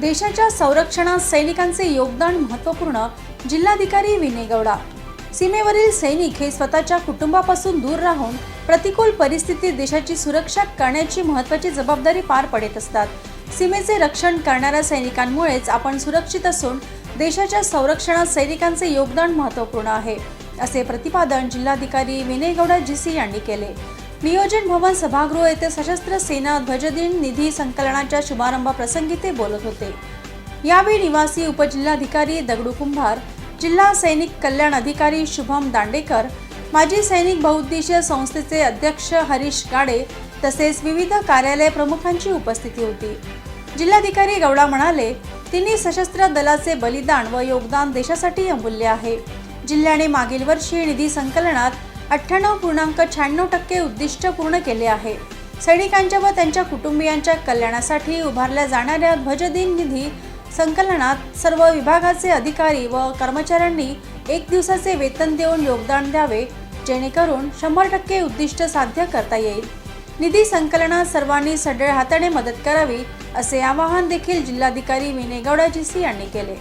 देशाच्या संरक्षणात सैनिकांचे योगदान महत्त्वपूर्ण जिल्हाधिकारी विनय गौडा. सीमेवरील सैनिक हे स्वतःच्या कुटुंबापासून दूर राहून प्रतिकूल परिस्थितीत देशाची सुरक्षा करण्याची महत्त्वाची जबाबदारी पार पडत असतात. सीमेचे रक्षण करणाऱ्या सैनिकांमुळेच आपण सुरक्षित असून देशाच्या संरक्षणात सैनिकांचे योगदान महत्त्वपूर्ण आहे असे प्रतिपादन जिल्हाधिकारी विनय गौडा जीसी यांनी केले. नियोजन भवन सभागृह येथे सशस्त्र सेना ध्वजदिन निधी संकलनाच्या शुभारंभाप्रसंगी ते बोलत होते. यावेळी निवासी उपजिल्हाधिकारी दगडू कुंभार जिल्हा सैनिक कल्याण अधिकारी शुभम दांडेकर माजी सैनिक बहुउद्देशीय संस्थेचे अध्यक्ष हरीश गाडे तसेच विविध कार्यालय प्रमुखांची उपस्थिती होती. जिल्हाधिकारी गौडा म्हणाले तिन्ही सशस्त्र दलाचे बलिदान व योगदान देशासाठी अमूल्य आहे. जिल्ह्याने मागील वर्षी निधी संकलनात अठ्ठ्याण्णव पूर्णांक शहाण्णव टक्के उद्दिष्ट पूर्ण केले आहे. सैनिकांच्या व त्यांच्या कुटुंबियांच्या कल्याणासाठी उभारल्या जाणाऱ्या ध्वजदिन निधी संकलनात सर्व विभागाचे अधिकारी व कर्मचाऱ्यांनी एक दिवसाचे वेतन देऊन योगदान द्यावे जेणेकरून शंभर टक्के उद्दिष्ट साध्य करता येईल. निधी संकलनात सर्वांनी सढळ हाताने मदत करावी असे आवाहन देखील जिल्हाधिकारी विनय गौडाजीसी यांनी केले.